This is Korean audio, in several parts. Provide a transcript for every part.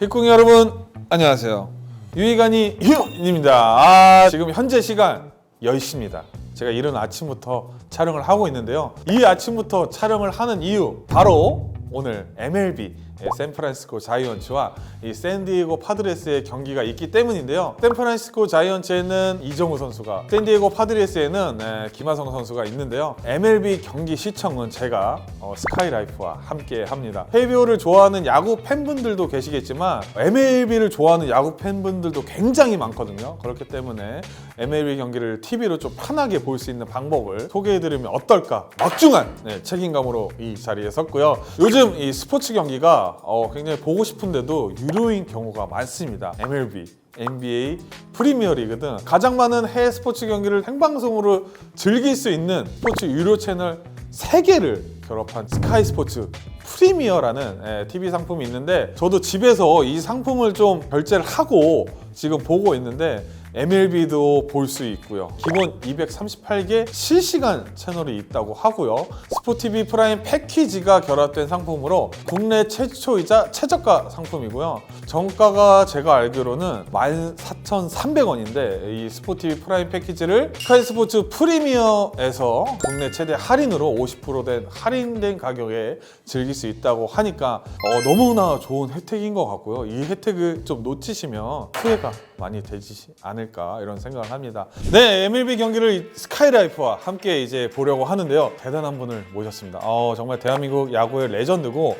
힐꿍 여러분 안녕하세요. 유희관이 유입니다. 아, 지금 현재 시간 10시입니다. 제가 이른 아침부터 촬영을 하고 있는데요. 이 아침부터 촬영을 하는 이유 바로 오늘 MLB 예, 샌프란시스코 자이언츠와 이 샌디에고 파드레스의 경기가 있기 때문인데요. 샌프란시스코 자이언츠에는 이정우 선수가, 샌디에고 파드레스에는 예, 김하성 선수가 있는데요. MLB 경기 시청은 제가 어, 스카이라이프와 함께 합니다. KBO를 좋아하는 야구 팬분들도 계시겠지만 MLB를 좋아하는 야구 팬분들도 굉장히 많거든요. 그렇기 때문에 MLB 경기를 TV로 좀 편하게 볼 수 있는 방법을 소개해드리면 어떨까? 막중한 네, 책임감으로 이 자리에 섰고요. 요즘 이 스포츠 경기가 어, 굉장히 보고 싶은데도 유료인 경우가 많습니다. MLB. NBA 프리미어 리그 등 가장 많은 해외 스포츠 경기를 생방송으로 즐길 수 있는 스포츠 유료 채널 3개를 결합한 스카이 스포츠 프리미어라는 예, TV 상품이 있는데 저도 집에서 이 상품을 좀 결제를 하고 지금 보고 있는데 MLB도 볼 수 있고요. 기본 238개 실시간 채널이 있다고 하고요. 스포티비 프라임 패키지가 결합된 상품으로 국내 최초이자 최저가 상품이고요. 정가가 제가 알기로는 14,300원인데 이 스포티비 프라임 패키지를 스카이 스포츠 프리미어에서 국내 최대 할인으로 50%된 할인된 가격에 즐길 수 있다고 하니까 어, 너무나 좋은 혜택인 것 같고요. 이 혜택을 좀 놓치시면 후회가 많이 되지 않을 까 이런 생각을 합니다. 네, MLB 경기를 스카이라이프와 함께 이제 보려고 하는데요. 대단한 분을 모셨습니다. 어, 정말 대한민국 야구의 레전드고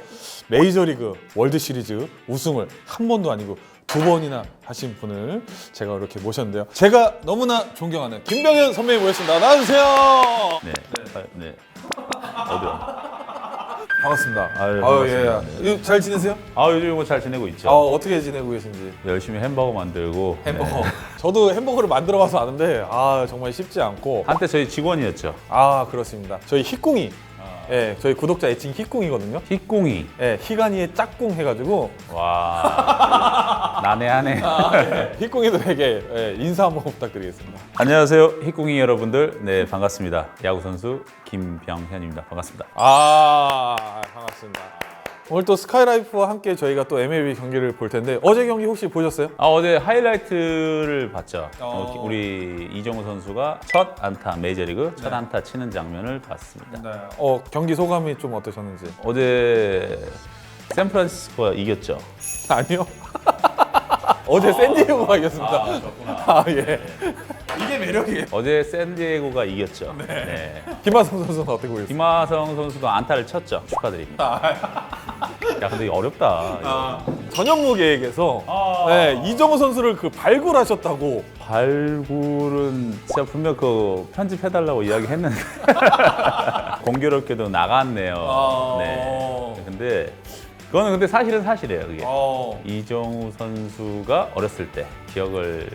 메이저리그 월드 시리즈 우승을 한 번도 아니고 두 번이나 하신 분을 제가 이렇게 모셨는데요. 제가 너무나 존경하는 김병현 선배님 모셨습니다. 나와주세요. 네. 아, 네. 어디요? 반갑습니다. 아유, 예. 반갑습니다. 예. 잘 지내세요? 아 요즘 뭐 잘 지내고 있죠. 어, 어떻게 지내고 계신지. 열심히 햄버거 만들고. 햄버거. 네. 저도 햄버거를 만들어 봐서 아는데 아 정말 쉽지 않고 한때 저희 직원이었죠. 아 그렇습니다. 저희 희꿍이 아. 예 저희 구독자 애칭 희꿍이거든요. 희꿍이. 예 희간이의 짝꿍 해가지고 와. 난해하네. 희꿍이도 되게 예, 인사 한번 부탁드리겠습니다. 안녕하세요, 희꿍이 여러분들. 네 반갑습니다. 야구 선수 김병현입니다. 반갑습니다. 아 반갑습니다. 오늘 또 스카이라이프와 함께 저희가 또 MLB 경기를 볼 텐데 어제 경기 혹시 보셨어요? 아 어제 하이라이트를 봤죠. 어. 어, 우리 이정우 선수가 첫 안타 메이저리그 첫 네. 안타 치는 장면을 봤습니다. 네. 어 경기 소감이 좀 어떠셨는지? 어제 샌프란시스코가 이겼죠. 아니요. 어제 샌디에고 가 이겼습니다. 그렇구나. 아 예. 이게 매력이에요. 어제 샌디에고가 이겼죠. 네. 김하성 선수는 어떻게 보셨어요? 김하성 선수도 안타를 쳤죠. 축하드립니다. 야 근데 이거 어렵다. 이거. 전현무 계획에서 아. 네, 이정우 선수를 그 발굴하셨다고 발굴은 진짜 분명 그 편집해달라고 이야기했는데 공교롭게도 나갔네요. 아. 네. 그거는 근데 사실은 사실이에요. 그게 어. 이정우 선수가 어렸을 때 기억을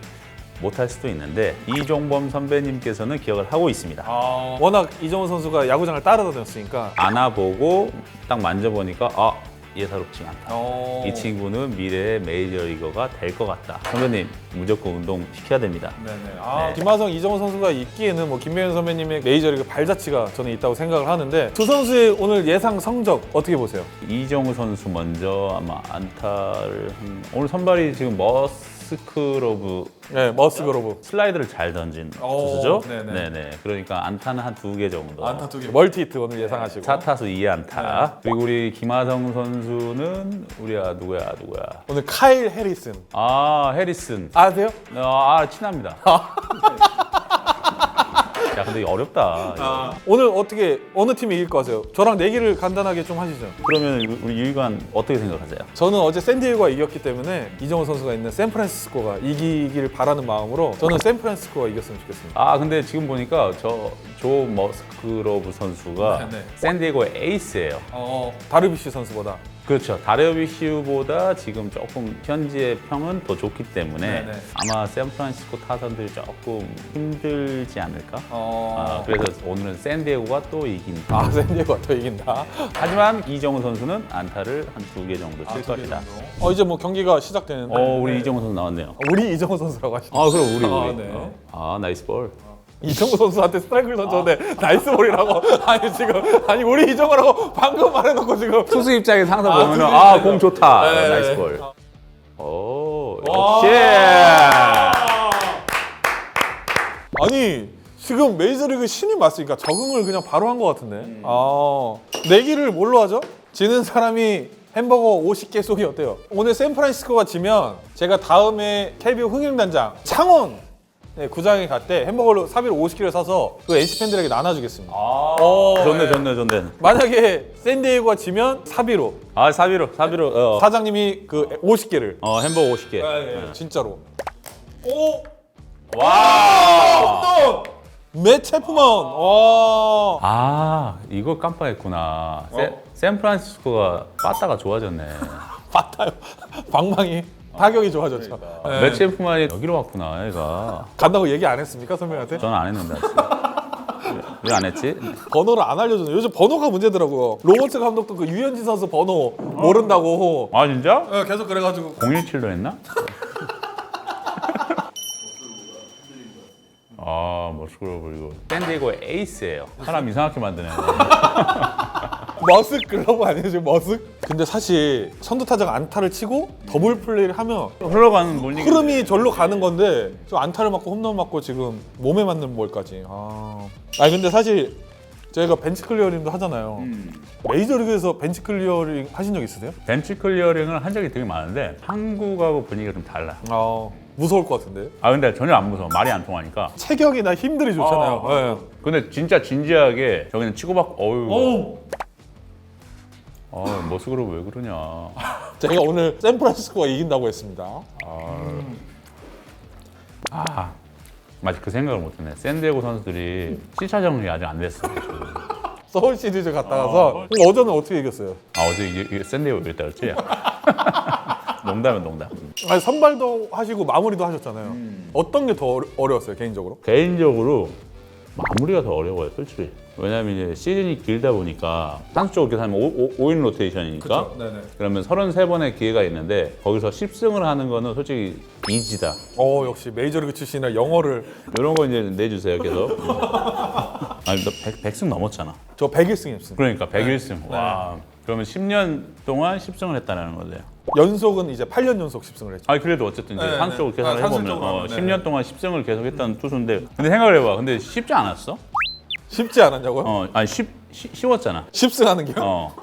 못할 수도 있는데 이종범 선배님께서는 기억을 하고 있습니다. 아, 워낙 이정우 선수가 야구장을 따라다녔으니까 안아보고 딱 만져보니까 아 예사롭지 않다. 어. 이 친구는 미래의 메이저리거가 될 것 같다. 선배님 무조건 운동 시켜야 됩니다. 네네. 아, 네. 김하성, 이정우 선수가 있기에는 뭐 김명현 선배님의 메이저리그 발자취가 저는 있다고 생각을 하는데 두 선수의 오늘 예상 성적 어떻게 보세요? 이정우 선수 먼저 아마 안타를 한- 오늘 선발이 지금 머스 크로브 네, 머스 그로브. 슬라이드를 잘 던진 오, 투수죠. 네네. 네네. 그러니까 안타는 한 두 개 정도. 안타 두 개. 멀티 히트 오늘 예상하시고. 4타수 2안타. 네. 그리고 우리 김하성 선수는 우리야 누구야 누구야. 오늘 카일 해리슨. 아 해리슨. 아세요? 아, 아, 친합니다. 야 근데 이거 어렵다. 오늘 어떻게 어느 팀이 이길 것 같아요? 저랑 내기를 간단하게 좀 하시죠. 그러면 우리 유희관 어떻게 생각하세요? 저는 어제 샌디에고가 이겼기 때문에 이정우 선수가 있는 샌프란시스코가 이기길 바라는 마음으로 저는 샌프란시스코가 이겼으면 좋겠습니다. 아 근데 지금 보니까 저 조 머스크로브 선수가 네, 네. 샌디에고의 에이스예요. 어, 다르비쉬 선수보다. 그렇죠. 다르비슈보다 지금 조금 현지의 평은 더 좋기 때문에 네, 네. 아마 샌프란시스코 타선들이 조금 힘들지 않을까? 어... 아, 그래서 오늘은 샌디에고가 또 이긴다. 아, 샌디에고가 더 이긴다. 하지만 이정우 선수는 안타를 한 두 개 정도 칠 것이다. 어, 이제 뭐 경기가 시작되는데. 어, 우리 네. 이정우 선수 나왔네요. 우리 이정우 선수라고 하시죠. 아, 그럼 우리 우리. 아, 네. 어? 아, 나이스 볼. 이정우 선수한테 스트라이크를 던졌는데 나이스 볼이라고 아니 지금 아니 우리 이정우라고 방금 말해놓고 지금 투수 입장에서 항상 아, 보면은 투수 아, 입장에서. 공 좋다. 네. 나이스 볼. 아니 지금 메이저리그 신인 맞으니까 적응을 그냥 바로 한 것 같은데. 아 내기를 뭘로 하죠? 지는 사람이 햄버거 50개 쏘기 어때요? 오늘 샌프란시스코가 지면 제가 다음에 KBO 흥행단장 창원 네, 구장에 갈 때 햄버거를 사비로 50개를 사서 그 NC 팬들에게 나눠주겠습니다. 어, 좋네, 네. 좋네, 좋네. 만약에 샌디에이고가 지면 사비로 아, 사비로, 사비로. 어, 사장님이 그 50개를 어 햄버거 50개. 네. 진짜로. 오! 와! 또! 맷 체프먼! 와! 아, 이거 깜빡했구나. 세- 어? 샌프란시스코가 빠따가 좋아졌네. 맞아요. 방망이 타격이 좋아졌죠. 네. 매치 프만이 여기로 왔구나, 얘가. 간다고 얘기 안 했습니까 선배한테? 저는 안 했는데. 왜 안 했지? 번호를 안 알려주는 요즘 번호가 문제더라고요. 로버츠 감독도 그 유현진 선수 번호 모른다고 아 진짜? 네, 계속 그래가지고 017로 했나? 아 머스크로브 이거 샌디에고 에이스예요. 사람 이상하게 만드네. 머쓱 글러브 아니에요 지금 머쓱? 근데 사실 선두 타자가 안타를 치고 더블 플레이를 하면 흘러가는 몰링. 흐름이 절로 가는 건데 저 안타를 맞고 홈런 맞고 지금 몸에 맞는 볼까지. 아, 아니 근데 사실 저희가 벤치 클리어링도 하잖아요. 메이저리그에서 벤치 클리어링 하신 적 있으세요? 벤치 클리어링을 한 적이 되게 많은데 한국하고 분위기가 좀 달라. 아 무서울 것 같은데. 아 근데 전혀 안 무서워. 말이 안 통하니까. 체격이나 힘들이 좋잖아요. 어. 네. 근데 진짜 진지하게 저기는 치고받고 어유. 오. 아 머스크로브 왜 그러냐. 제가 오늘 샌프란시스코가 이긴다고 했습니다. 아 마치 그 생각을 못했네. 샌디에고 선수들이 시차 정리 아직 안 됐어. 서울 시리즈 갔다 가서 어, 어제는 어떻게 이겼어요? 아 어제 이게, 이게 샌디에고 이랬다 그랬지? 농담은 농담. 아니 선발도 하시고 마무리도 하셨잖아요. 어떤 게 더 어려웠어요 개인적으로? 개인적으로 마무리가 더 어려워요, 솔직히. 왜냐면 이제 시즌이 길다 보니까 선수 쪽으로 계산하면 5, 인 로테이션이니까 네네. 그러면 33번의 기회가 있는데 거기서 10승을 하는 거는 솔직히 이지다. 어 역시 메이저리그 출신이라 영어를 이런 거 이제 내주세요, 계속. 아니, 너 100, 100승 넘었잖아. 저 101승 했습니다. 그러니까 101승. 와. 그러면 10년 동안 10승을 했다는 거죠. 연속은 이제 8년 연속 10승을 했죠. 아니 그래도 어쨌든 이제 네, 산적으로 네. 계산을 아, 해보면 어, 하면, 네. 10년 동안 10승을 계속했던 투수인데 근데 생각을 해봐 근데 쉽지 않았어? 쉽지 않았냐고요? 어 아니 쉽, 쉬, 쉬웠잖아 10승 하는 게요? 어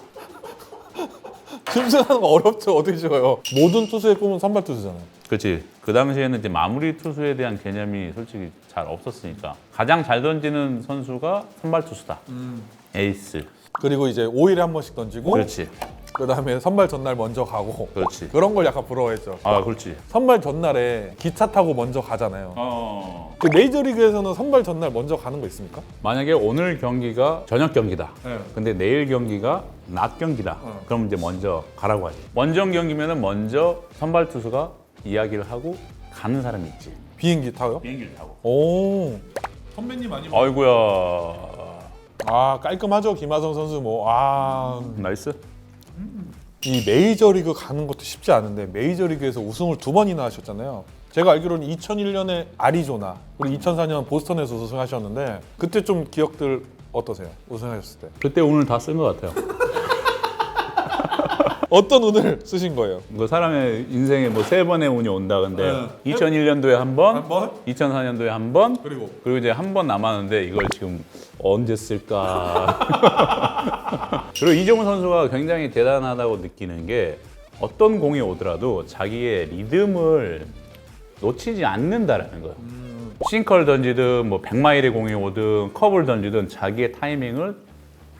10승 하는 거 어렵죠. 어떻게 쉬워요? 모든 투수의 꿈은 선발 투수잖아요. 그렇지 그 당시에는 이제 마무리 투수에 대한 개념이 솔직히 잘 없었으니까 가장 잘 던지는 선수가 선발 투수다 음. 에이스 그리고 이제 5일에 한 번씩 던지고 그렇지 그다음에 선발 전날 먼저 가고 그렇지 그런 걸 약간 부러워했죠. 아 그렇지 선발 전날에 기차 타고 먼저 가잖아요. 어 그 메이저리그에서는 선발 전날 먼저 가는 거 있습니까? 만약에 오늘 경기가 저녁 경기다. 네. 근데 내일 경기가 낮 경기다. 어. 그럼 이제 먼저 가라고 하지. 원정 경기면은 먼저 선발 투수가 이야기를 하고 가는 사람이 있지. 비행기 타요? 비행기를 타고. 오. 선배님 아니면 아이고야. 아 깔끔하죠 김하성 선수 뭐 아 나이스. 이 메이저리그 가는 것도 쉽지 않은데 메이저리그에서 우승을 두 번이나 하셨잖아요. 제가 알기로는 2001년에 아리조나 그리고 2004년 보스턴에서 우승하셨는데 그때 좀 기억들 어떠세요? 우승하셨을 때 그때 오늘 다 쓴 것 같아요. 어떤 운을 쓰신 거예요? 그 사람의 인생에 뭐 세 번의 운이 온다 근데 네. 2001년도에 한 번, 한 번? 2004년도에 한 번, 그리고? 그리고 이제 한 번 남았는데 이걸 지금 언제 쓸까? 그리고 이정우 선수가 굉장히 대단하다고 느끼는 게 어떤 공이 오더라도 자기의 리듬을 놓치지 않는다라는 거예요. 싱커를 던지든 뭐 100마일의 공이 오든 컵을 던지든 자기의 타이밍을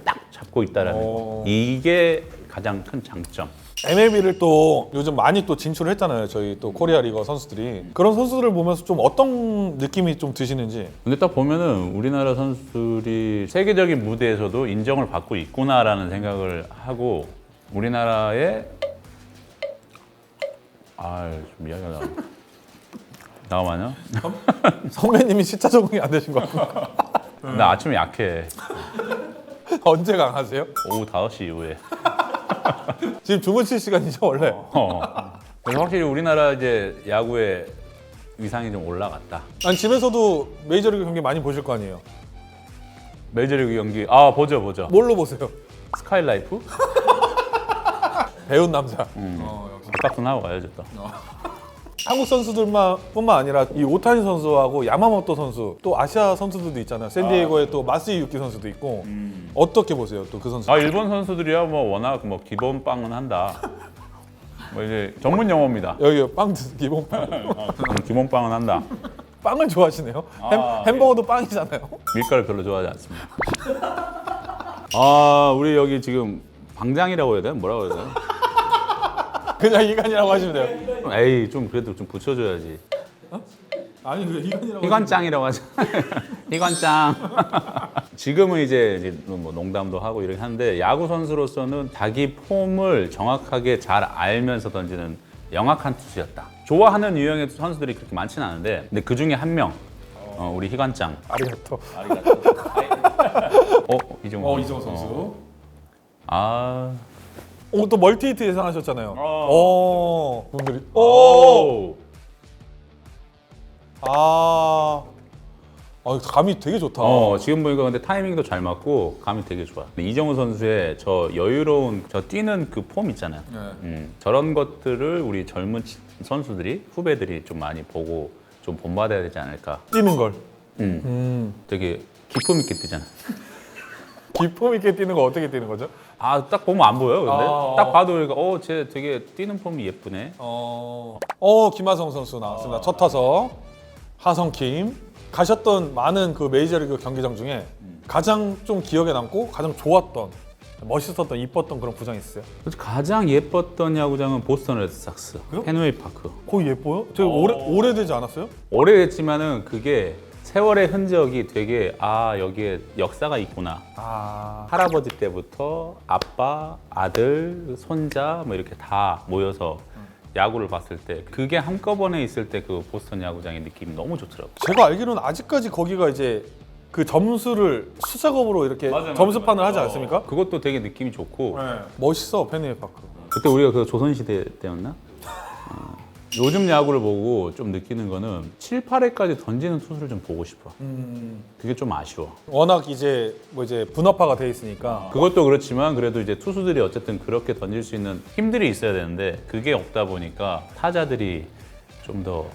딱 잡고 있다라는 어. 거. 이게 가장 큰 장점. MLB를 또 요즘 많이 또 진출을 했잖아요. 저희 또 코리아 리거 선수들이 그런 선수들을 보면서 좀 어떤 느낌이 좀 드시는지 근데 딱 보면은 우리나라 선수들이 세계적인 무대에서도 인정을 받고 있구나라는 생각을 하고 우리나라의 아좀 이야기가 나 잠깐만요. 선배님이 시차 적응이 안 되신 것 같아요. 나 아침에 약해. 언제 강하세요? 오후 5시 이후에. 지금 주무실 시간이죠 원래. 어. 그래서 확실히 우리나라 이제 야구의 위상이 좀 올라갔다. 아니 집에서도 메이저리그 경기 많이 보실 거 아니에요? 메이저리그 경기 아 보죠 보죠. 뭘로 보세요? 스카이라이프? 배운 남자. 바깥은 하고 가야죠 또. 한국 선수들만 뿐만 아니라 이 오타니 선수하고 야마모토 선수 또 아시아 선수들도 있잖아요. 샌디에고에 또 마스이 유키 선수도 있고 어떻게 보세요? 또 그 선수? 아 일본 선수들이야 뭐 워낙 뭐 기본 빵은 한다. 뭐 이제 전문 용어입니다. 여기 빵 드- 기본 빵. 음, 기본 빵은 한다. 빵을 좋아하시네요. 햄, 아, 햄 버거도 빵이잖아요. 밀가루 별로 좋아하지 않습니다. 아 우리 여기 지금 방장이라고 해야 되나 뭐라고 해야 되나? 그냥 이간이라고 하시면 돼요. 에이 좀 그래도 좀 붙여줘야지. 아니 그래 이간이라고. 희관짱이라고 하죠. 희관짱. 지금은 이제 이제 뭐 농담도 하고 이렇게 하는데 야구 선수로서는 자기 폼을 정확하게 잘 알면서 던지는 영악한 투수였다. 좋아하는 유형의 선수들이 그렇게 많지는 않은데 근데 그 중에 한 명. 어, 우리 희관짱. 아리가토. 어 이정우. 어 이정 선수. 아. 오 또 멀티히트 예상하셨잖아요. 어. 오. 분들이. 오. 오. 아. 아 감이 되게 좋다. 어 지금 보니까 근데 타이밍도 잘 맞고 감이 되게 좋아. 근데 이정우 선수의 저 여유로운 저 뛰는 그 폼 있잖아요. 네. 음, 저런 것들을 우리 젊은 치- 선수들이 후배들이 좀 많이 보고 좀 본받아야 되지 않을까. 뛰는 걸. 음, 음. 되게 기품 있게 뛰잖아. 기품 있게 뛰는 거 어떻게 뛰는 거죠? 아 딱 보면 안 보여. 근데 아. 딱 봐도 그러니까 어 쟤 되게 뛰는 폼이 예쁘네. 어. 어 김하성 선수 나왔습니다. 첫 타석 하성킴 가셨던 많은 그 메이저리그 경기장 중에 가장 좀 기억에 남고 가장 좋았던 멋있었던 이뻤던 그런 구장이 있어요. 그래서 가장 예뻤던 야구장은 보스턴 레드삭스 그래요? 펜웨이 파크. 거기 예뻐요? 되게 오래 오래되지 않았어요? 오래됐지만은 그게 세월의 흔적이 되게 아 여기에 역사가 있구나. 아. 할아버지 때부터 아빠, 아들, 손자 뭐 이렇게 다 모여서 야구를 봤을 때 그게 한꺼번에 있을 때 그 보스턴 야구장의 느낌이 너무 좋더라고. 제가 알기로는 아직까지 거기가 이제 그 점수를 수작업으로 이렇게 맞아, 맞아, 점수판을 맞아. 하지 않습니까? 그것도 되게 느낌이 좋고 멋있어 페니웨이 파크. 그때 우리가 그 조선시대 때였나? 어, 요즘 야구를 보고 좀 느끼는 거는 7, 8회까지 던지는 투수를 좀 보고 싶어. 그게 좀 아쉬워. 워낙 이제 뭐 이제 분업화가 돼 있으니까 그것도 그렇지만 그래도 이제 투수들이 어쨌든 그렇게 던질 수 있는 힘들이 있어야 되는데 그게 없다 보니까 타자들이 좀 더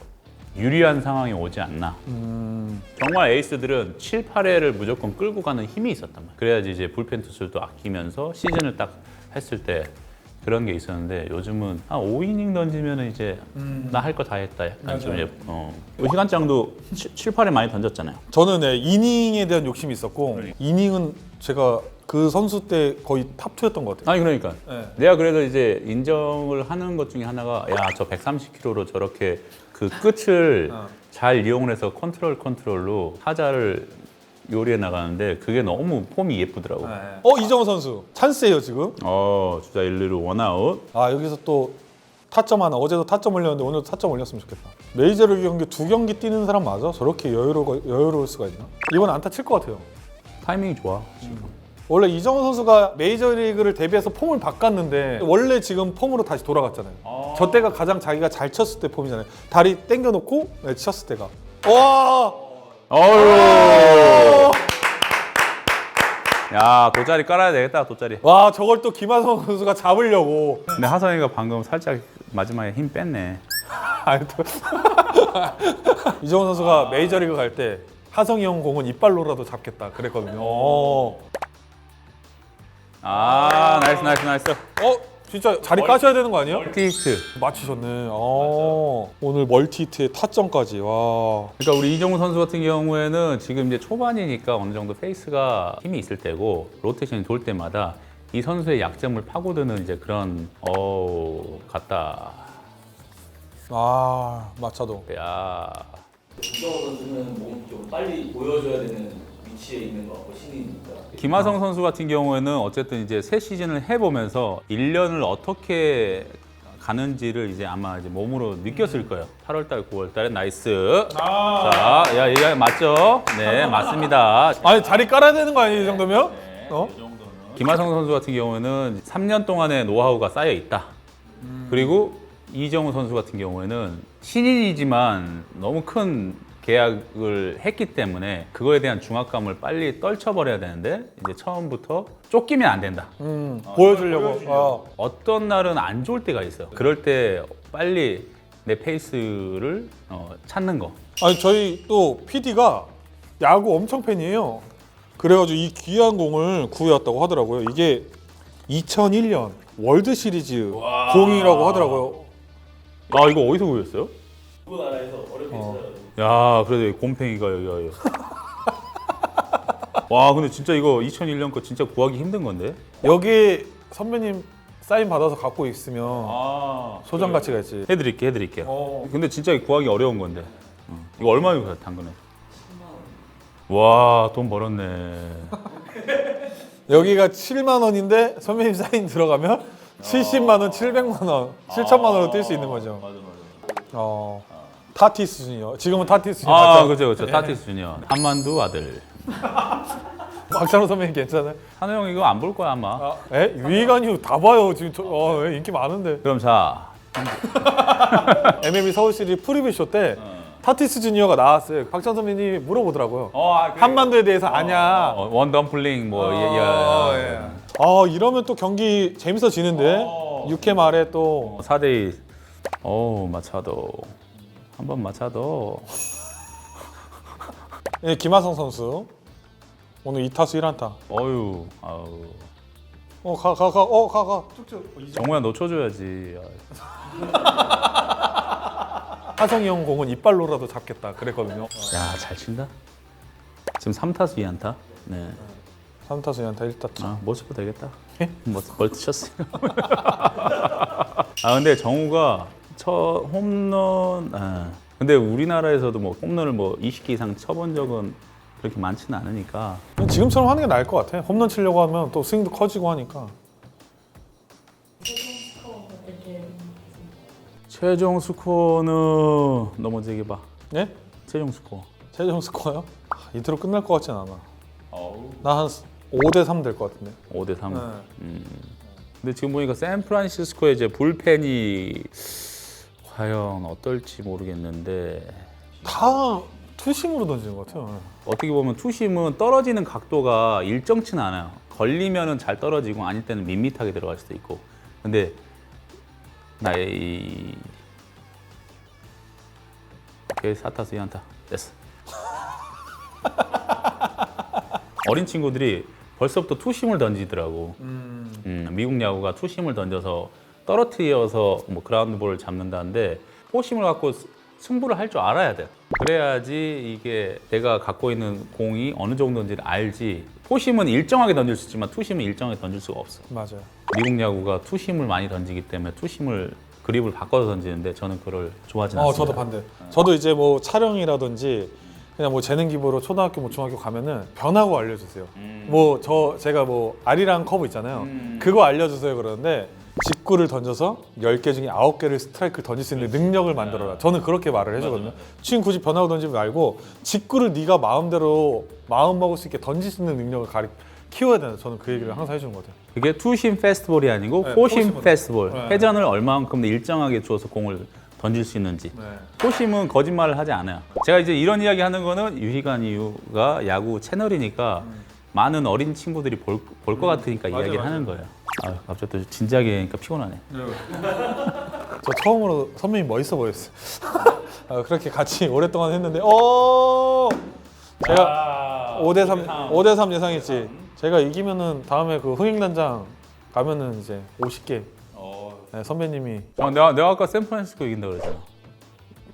유리한 상황이 오지 않나. 정말 에이스들은 7, 8회를 무조건 끌고 가는 힘이 있었단 말이야. 그래야지 이제 불펜 투수도 아끼면서 시즌을 딱 했을 때 그런 게 있었는데 요즘은 한 5이닝 던지면 이제 나할 거 다 했다. 약간 좀 이제 어. 희관장도 7, 8회 많이 던졌잖아요. 저는 네, 이닝에 대한 욕심이 있었고 이닝은 제가 그 선수 때 거의 탑 2였던 것 같아요. 아니 그러니까 네. 내가 그래도 이제 인정을 하는 것 중에 하나가 야 저 130km로 저렇게 그 끝을 어. 잘 이용을 해서 컨트롤 컨트롤로 타자를 요리해 나가는데 그게 너무 폼이 예쁘더라고. 어 이정우 선수 찬스예요 지금. 어 주자 1루로 원아웃. 아 여기서 또 타점 하나 어제도 타점 올렸는데 오늘도 타점 올렸으면 좋겠다. 메이저리그 경기 두 경기 뛰는 사람 맞아? 저렇게 여유로 여유로울 수가 있나? 이번 안타 칠 것 같아요. 타이밍이 좋아. 원래 이정우 선수가 메이저리그를 데뷔해서 폼을 바꿨는데 원래 지금 폼으로 다시 돌아갔잖아요. 저 때가 가장 자기가 잘 쳤을 때 폼이잖아요. 다리 당겨놓고 네, 쳤을 때가. 와! 어유. 야 돗자리 깔아야 되겠다 돗자리. 와 저걸 또 김하성 선수가 잡으려고. 근데 하성이가 방금 살짝 마지막에 힘 뺐네. 아니 또 이정우 선수가 메이저리그 갈 때 하성이 형 공은 이빨로라도 잡겠다 그랬거든요. 어, 아 나이스 나이스 나이스. 어 진짜 자리 까셔야 되는 거 아니에요? 티히트. 맞히셨네. 어, 오늘 멀티히트에 타점까지. 와. 그러니까 우리 이정우 선수 같은 경우에는 지금 이제 초반이니까 어느 정도 페이스가 힘이 있을 때고 로테이션이 돌 때마다 이 선수의 약점을 파고드는 이제 그런 어 같다. 아 마차도. 야 이정호 선수는 몸 좀 빨리 보여줘야 되는 위치에 있는 것 같고 신인이니까 김하성 선수 같은 경우에는 어쨌든 이제 새 시즌을 해보면서 1년을 어떻게 가는지를 이제 아마 이제 몸으로 느꼈을 거예요. 8월달, 9월달에 나이스. 자, 야, 이게 맞죠? 네, 맞습니다. 아니 자리 깔아야 되는 거 아니에요 이 정도면? 어? 김하성 선수 같은 경우에는 3년 동안의 노하우가 쌓여 있다. 그리고 이정우 선수 같은 경우에는 신인이지만 너무 큰 계약을 했기 때문에 그거에 대한 중압감을 빨리 떨쳐버려야 되는데 이제 처음부터 쫓기면 안 된다. 음, 보여주려고. 어. 어떤 날은 안 좋을 때가 있어요. 그럴 때 빨리 내 페이스를 어, 찾는 거. 아니 저희 또 PD가 야구 엄청 팬이에요. 그래가지고 이 귀한 공을 구해왔다고 하더라고요. 이게 2001년 월드 시리즈 공이라고 하더라고요. 아 이거 어디서 구했어요? 그 나라에서 어렵게 찾아가지고 야 그래도 곰팽이가 여기 와요. 와 근데 진짜 이거 2001년 거 진짜 구하기 힘든 건데. 여기 선배님 사인 받아서 갖고 있으면 아 소장 가치가 있지. 해드릴게 해드릴게요. 어. 근데 진짜 구하기 어려운 건데. 어. 이거 얼마에 당근에? 와돈 벌었네. 여기가 7만 원인데 선배님 사인 들어가면 70만 원, 700만 원, 7천만 원으로 뛸 수 있는 거죠. 맞아 맞아. 어. 타티스 주니어. 지금은 타티스 주니어. 아 맞죠? 그렇죠 그렇죠. 타티스 주니어. 한만두 아들. 박찬호 선배님 괜찮아요? 한우 형 이거 안 볼 거야 아마. 아, 에? 유희관 이후 다 봐요. 지금 저, 어, 인기 많은데. 그럼 자 MMA 서울 시리즈 프리뷰 쇼 때 타티스 주니어가 나왔어요. 박찬호 선배님이 물어보더라고요. 어, 아, 한반도에 대해서 아냐? 어, 원덤플링 뭐 어, 예, 예. 예. 아 이러면 또 경기 재밌어지는데 어. 6회 말에 또 4대2 어우 마차도 한번 마차도 예, 김하성 선수 오늘 2타수 1안타. 어유 아우 어 가 가 가 어 가가 쭉쭉. 정우야 놓쳐줘야지 하성이 형 공은 이빨로라도 잡겠다 그랬거든요. 야잘 친다 지금 3타수 2안타 네 3타수 1안타 1타수. 아, 뭐 쳐도 되겠다. 예? 뭐, 뭘 치셨어요? 아, 근데 정우가 첫 홈런, 아, 근데 우리나라에서도 뭐 홈런을 뭐 20개 이상 쳐본 적은 그렇게 많지는 않으니까. 지금처럼 하는 게 나을 것 같아. 홈런 치려고 하면 또 스윙도 커지고 하니까. 최종 스코어는 넘어지게 봐. 예? 최종 스코어. 최종 스코어요? 아, 이대로 끝날 것 같진 않아. 나 한 5대 3 될 것 같은데. 5대 3. 네. 음. 근데 지금 보니까 샌프란시스코의 이제 불펜이 과연 어떨지 모르겠는데 다 투심으로 던지는 것 같아요. 어떻게 보면 투심은 떨어지는 각도가 일정치는 않아요. 걸리면은 잘 떨어지고 아닐 때는 밋밋하게 들어갈 수도 있고. 근데 나의 이 오케이 사타수 이안타 됐어. 어린 친구들이 벌써부터 투심을 던지더라고. 음, 미국 야구가 투심을 던져서 떨어뜨려서 뭐 그라운드볼을 잡는다는데 포심을 갖고 스- 승부를 할 줄 알아야 돼. 그래야지 이게 내가 갖고 있는 공이 어느 정도인지를 알지. 포심은 일정하게 던질 수 있지만 투심은 일정하게 던질 수가 없어. 맞아요. 미국 야구가 투심을 많이 던지기 때문에 투심을 그립을 바꿔서 던지는데 저는 그걸 좋아하지 어, 않습니다. 저도 반대. 저도 이제 뭐 촬영이라든지 그냥 뭐 재능 기부로 초등학교 뭐 중학교 가면은 변하고 알려주세요. 뭐 저 제가 뭐 아리랑 커브 있잖아요. 그거 알려주세요 그러는데 직구를 던져서 10개 중에 9개를 스트라이크를 던질 수 있는 능력을 만들어라. 저는 그렇게 말을 해주거든요. 칭 굳이 변하고 던지지 말고 직구를 네가 마음대로 마음 먹을 수 있게 던질 수 있는 능력을 가리 키워야 된다. 저는 그 얘기를 항상 해주는 것 같아요. 그게 투심 페스티벌이 아니고 네, 포심 포심으로. 페스티벌. 네. 회전을 얼마만큼 일정하게 주어서 공을 던질 수 있는지. 포심은 거짓말을 하지 않아요. 제가 이제 이런 이야기 하는 거는 유희관 이유가 야구 채널이니까 많은 어린 친구들이 볼 것 같으니까 맞아요, 이야기를 맞아요. 하는 거예요. 아, 갑자기 또 진지하게 하니까 피곤하네. 저 처음으로 선배님 멋있어 보였어요. 아, 그렇게 같이 오랫동안 했는데, 어 제가 5대 3, 5대 3 예상했지. 제가 이기면은 다음에 그 흥행단장 가면은 이제 50개 네, 선배님이 어, 내가, 내가 아까 샌프란시스코 이긴다 그랬잖아.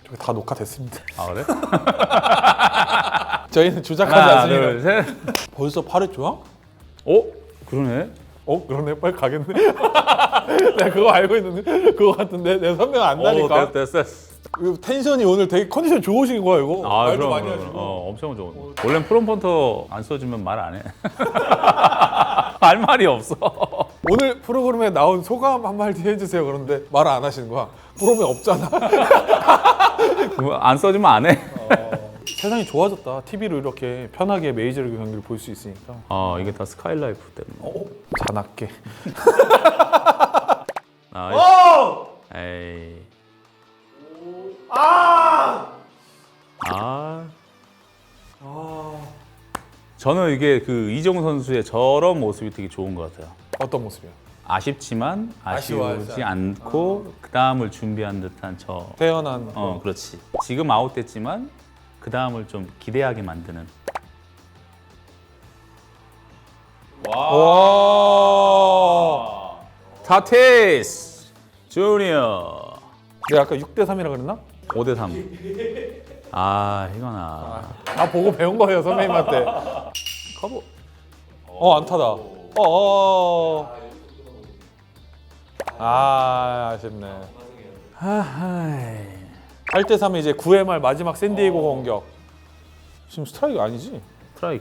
저기 다 녹화됐습니다. 아 그래? 저희는 주작하지 하나, 않습니다. 둘, 셋. 벌써 8회 조야? 어? 그러네. 어 그러네 빨리 가겠네. 내가 그거 알고 있는데 그거 같은데 내 선배가 안다니까. 오, 됐어, 됐어. 이거 텐션이 오늘 되게 컨디션 좋으신 거야 이거. 아, 말도 그럼, 많이 그럼. 하시고. 어, 엄청 좋은. 원래 프롬펀터 안 써주면 말 안 해. 할 말이 없어. 오늘 프로그램에 나온 소감 한마디 해주세요. 그런데 말안 하시는 거야. 프로그램 없잖아. 그거 안 써주면 안 해. 세상이 좋아졌다. TV로 이렇게 편하게 메이저리그 경기를 볼 수 있으니까. 어, 이게 다 스카이라이프 때문에. 어? 자납게. 아, 에이. 아! 아. 저는 이게 그 이정우 선수의 저런 모습이 되게 좋은 것 같아요. 어떤 모습이야? 아쉽지만 아쉬워하지 아쉬우지 않고 그 다음을 준비한 듯한 저. 태연한 어, 그렇지. 지금 아웃됐지만 그 다음을 좀 기대하게 만드는. 와. 타티스 주니어 내가 아까 6대 3이라 그랬나? 5대 3. 아, 이거나. 다 보고 배운 거예요 선배님한테. 커버. 어 안타다. 어. 어. 아 아쉽네. 하하이. 8대 3은 이제 9회 말 마지막 샌디에고 공격. 지금 스트라이크 아니지? 트라이.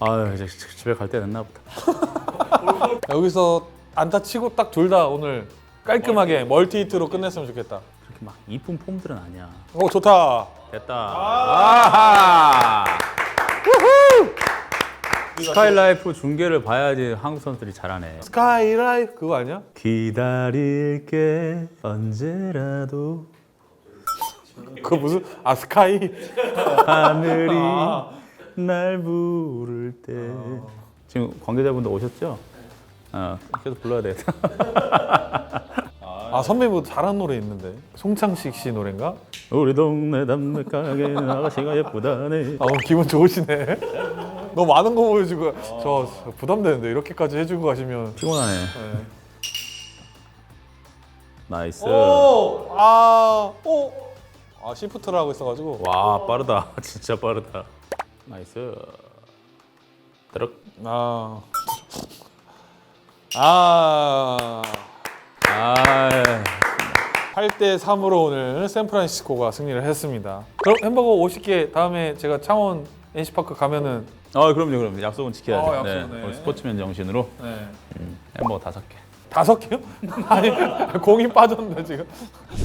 아, 이제 집에 갈 때 됐나 보다. 여기서 안타 치고 딱 둘 다 오늘 깔끔하게 멀티 히트로 끝냈으면 좋겠다. 그렇게 막 이쁜 폼들은 아니야. 오 좋다. 됐다. 아하. 스카이라이프 중계를 봐야지 한국 선수들이 잘하네. 스카이라이프 그거 아니야? 기다릴게 언제라도 그거 무슨 아 스카이 하늘이 날 부를 때 지금 관계자분들 오셨죠? 어, 계속 불러야 되겠다. 아 선배님 잘하는 노래 있는데 송창식 씨 노래인가? 우리 동네 담백하게 아가씨가 예쁘다네. 아 오늘 기분 좋으시네. 너무 많은 거 보여주고 저 부담되는데 이렇게까지 해주고 가시면. 피곤하네. 네. 나이스. 오, 아, 오, 아 시프트를 하고 있어가지고. 와 빠르다. 진짜 빠르다. 나이스. 드럭. 아, 아, 아. 8대 3으로 오늘 샌프란시스코가 승리를 했습니다. 그럼 햄버거 50개 다음에 제가 창원 NC파크 가면은 아 그럼요 그럼 약속은 지켜야죠. 어, 약속은, 네. 우리 스포츠맨 정신으로 네. 음, 햄버거 다섯 개. 다섯 개요? 아니 공이 빠졌네 지금.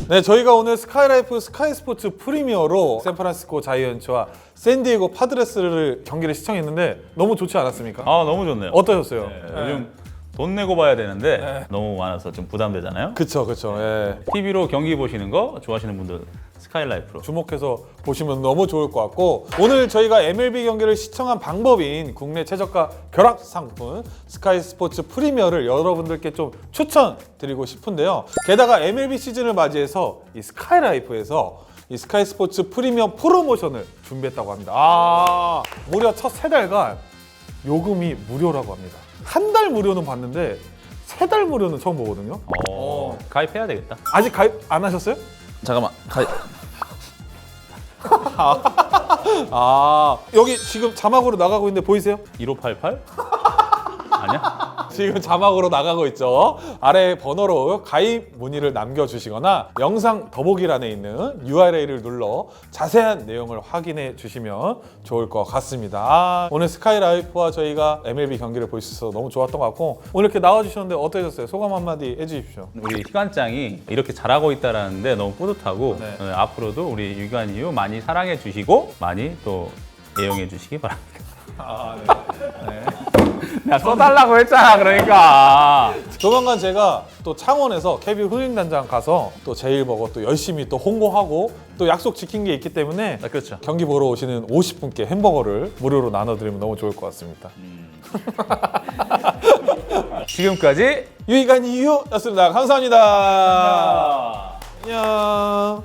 네 저희가 오늘 스카이라이프 스카이스포츠 프리미어로 샌프란시스코 자이언츠와 샌디에고 파드레스를 경기를 시청했는데 너무 좋지 않았습니까? 아 너무 좋네요. 어떠셨어요? 네, 요즘 돈 내고 봐야 되는데 너무 많아서 좀 부담되잖아요. 그쵸 그쵸. 예. TV로 경기 보시는 거 좋아하시는 분들 스카이라이프로. 주목해서 보시면 너무 좋을 것 같고 오늘 저희가 MLB 경기를 시청한 방법인 국내 최저가 결합 상품 스카이 스포츠 프리미어를 여러분들께 좀 추천드리고 싶은데요. 게다가 MLB 시즌을 맞이해서 이 스카이라이프에서 이 스카이 스포츠 프리미엄 프로모션을 준비했다고 합니다. 아 무려 첫 세 달간 요금이 무료라고 합니다. 한 달 무료는 봤는데 세 달 무료는 처음 보거든요. 어, 가입해야 되겠다. 아직 가입 안 하셨어요? 잠깐만. 가입. 아 여기 지금 자막으로 나가고 있는데 보이세요? 1588? 아니야? 지금 자막으로 나가고 있죠. 아래 번호로 가입 문의를 남겨주시거나 영상 더보기란에 있는 URL을 눌러 자세한 내용을 확인해 주시면 좋을 것 같습니다. 아, 오늘 스카이라이프와 저희가 MLB 경기를 볼 수 있어서 너무 좋았던 것 같고 오늘 이렇게 나와주셨는데 어떠셨어요? 소감 한마디 해주십시오. 우리 희관장이 이렇게 잘하고 있다라는데 너무 뿌듯하고 네. 어, 앞으로도 우리 유관 이유 많이 사랑해 주시고 많이 또 애용해 주시기 바랍니다. 야 써달라고 했잖아 그러니까. 조만간 제가 또 창원에서 케빈 훈련단장 가서 또 제일버거 또 열심히 또 홍보하고 또 약속 지킨 게 있기 때문에 아, 그렇죠. 경기 보러 오시는 50분께 햄버거를 무료로 나눠드리면 너무 좋을 것 같습니다. 지금까지 유희관 이유였습니다. 감사합니다. 안녕.